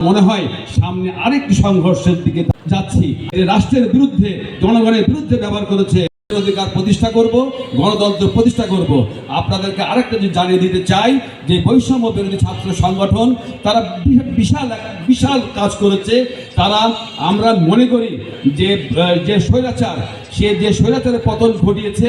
মনে হয় সামনে আরেকটি সংঘর্ষের দিকে যাচ্ছি। রাষ্ট্রের বিরুদ্ধে জনগণের বিরুদ্ধে ব্যবহার করেছে অধিকার প্রতিষ্ঠা করব, গণতন্ত্র প্রতিষ্ঠা করব। আপনাদেরকে আরেকটা যে জানিয়ে দিতে চাই, যে বৈষম্য বিরোধী ছাত্র সংগঠন, তারা বিশাল বিশাল কাজ করেছে। তারা, আমরা মনে করি যে যে স্বৈরাচার, সে যে স্বৈরাচারের পতন ঘটিয়েছে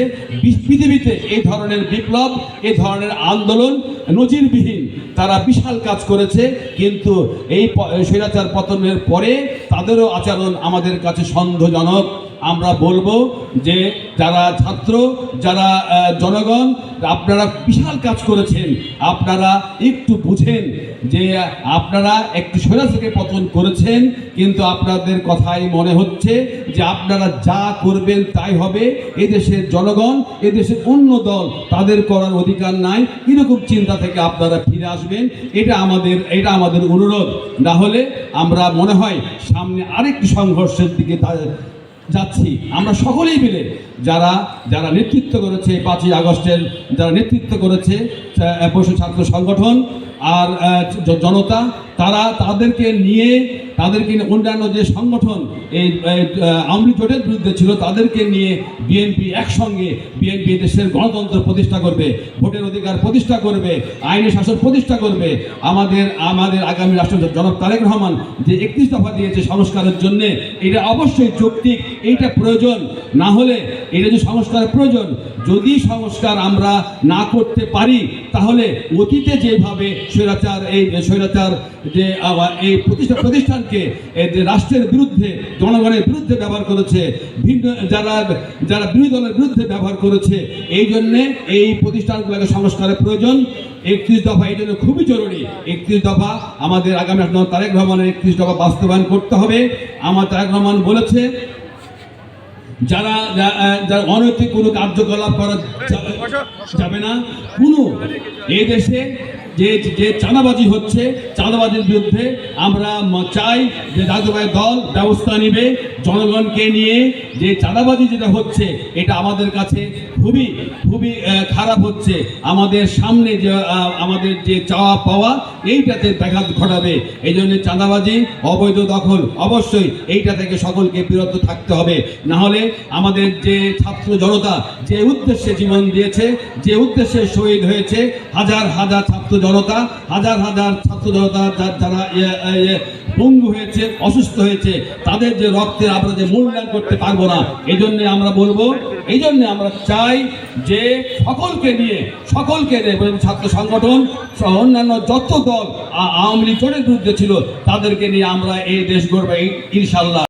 পৃথিবীতে এই ধরনের বিপ্লব, এই ধরনের আন্দোলন নজিরবিহীন। তারা বিশাল কাজ করেছে, কিন্তু এই স্বৈরাচার পতনের পরে তাদেরও আচরণ আমাদের কাছে সন্দেহজনক। আমরা বলব যে যারা ছাত্র, যারা জনগণ, আপনারা বিশাল কাজ করেছেন। আপনারা একটু বুঝেন যে আপনারা একটু থেকে পতন করেছেন, কিন্তু আপনাদের কথাই মনে হচ্ছে যে আপনারা যা করবেন তাই হবে। এদেশের জনগণ, এদেশের অন্য দল, তাদের করার অধিকার নাই। এরকম চিন্তা থেকে আপনারা ফিরে আসবেন। এটা আমাদের এটা আমাদের অনুরোধ। না হলে আমরা মনে হয় সামনে আরেকটি সংঘর্ষের দিকে যাচ্ছি। আমরা সকলেই মিলে যারা যারা নেতৃত্ব করেছে পাঁচই আগস্টের, যারা নেতৃত্ব করেছে বৈশ্ব ছাত্র সংগঠন আর জনতা, তারা তাদেরকে নিয়ে তাদেরকে নিয়ে অন্যান্য যে সংগঠন, এই আওয়ামী জোটের বিরুদ্ধে ছিল, তাদেরকে নিয়ে বিএনপি একসঙ্গে, বিএনপি দেশের গণতন্ত্র প্রতিষ্ঠা করবে, ভোটের অধিকার প্রতিষ্ঠা করবে, আইনি শাসন প্রতিষ্ঠা করবে। আমাদের আমাদের আগামী রাষ্ট্রপতি জনক তারেক রহমান যে একত্রিশ দফা দিয়েছে সংস্কারের জন্যে, এটা অবশ্যই যৌক্তিক, এইটা প্রয়োজন। না হলে এটা যে সংস্কারের প্রয়োজন, যদি সংস্কার আমরা না করতে পারি, তাহলে অতীতে যেভাবে স্বৈরাচার, এই স্বৈরাচার যে এই প্রতিষ্ঠা প্রতিষ্ঠানকে রাষ্ট্রের বিরুদ্ধে, জনগণের বিরুদ্ধে ব্যবহার করেছে, ভিন্ন যারা যারা বিরোধী দলের বিরুদ্ধে ব্যবহার করেছে, এই জন্যে এই প্রতিষ্ঠানগুলোকে সংস্কারের প্রয়োজন। একত্রিশ দফা এই জন্য খুবই জরুরি। একত্রিশ দফা আমাদের আগামী তারেক রহমানের একত্রিশ দফা বাস্তবায়ন করতে হবে। আমার তারেক রহমান বলেছে যারা যারা অনৈতিক কোনো কার্যকলাপ করা যাবে- যাবে না। কোনো এই দেশে যে যে চাঁদাবাজি হচ্ছে, চাঁদাবাজির বিরুদ্ধে আমরা চাই যে জাতীয় দল ব্যবস্থা নেবে, জনগণকে নিয়ে যে চাঁদাবাজি যেটা হচ্ছে, এটা আমাদের কাছে খুবই খুবই খারাপ হচ্ছে। আমাদের সামনে যে আমাদের যে চাওয়া পাওয়া, এইটাতে ব্যাঘাত ঘটাবে। এই জন্য চাঁদাবাজি, অবৈধ দখল, অবশ্যই এইটা থেকে সকলকে বিরত থাকতে হবে। না হলে আমাদের যে ছাত্র জনতা যে উদ্দেশ্যে জীবন দিয়েছে, যে উদ্দেশ্যে শহীদ হয়েছে, হাজার হাজার ছাত্র জনতা হাজার হাজার ছাত্র জনতা যারা পঙ্গু হয়েছে, অসুস্থ হয়েছে, তাদের যে রক্তের আমরা যে মূল্যায়ন করতে পারব না এই জন্যে আমরা বলব এই জন্যে আমরা চাই যে সকলকে নিয়ে সকলকে নিয়ে ছাত্র সংগঠন সহ অন্যান্য যত দল আওয়ামী লীগ জোটের বিরুদ্ধে ছিল, তাদেরকে নিয়ে আমরা এই দেশ গড়বে, ইনশাল্লাহ।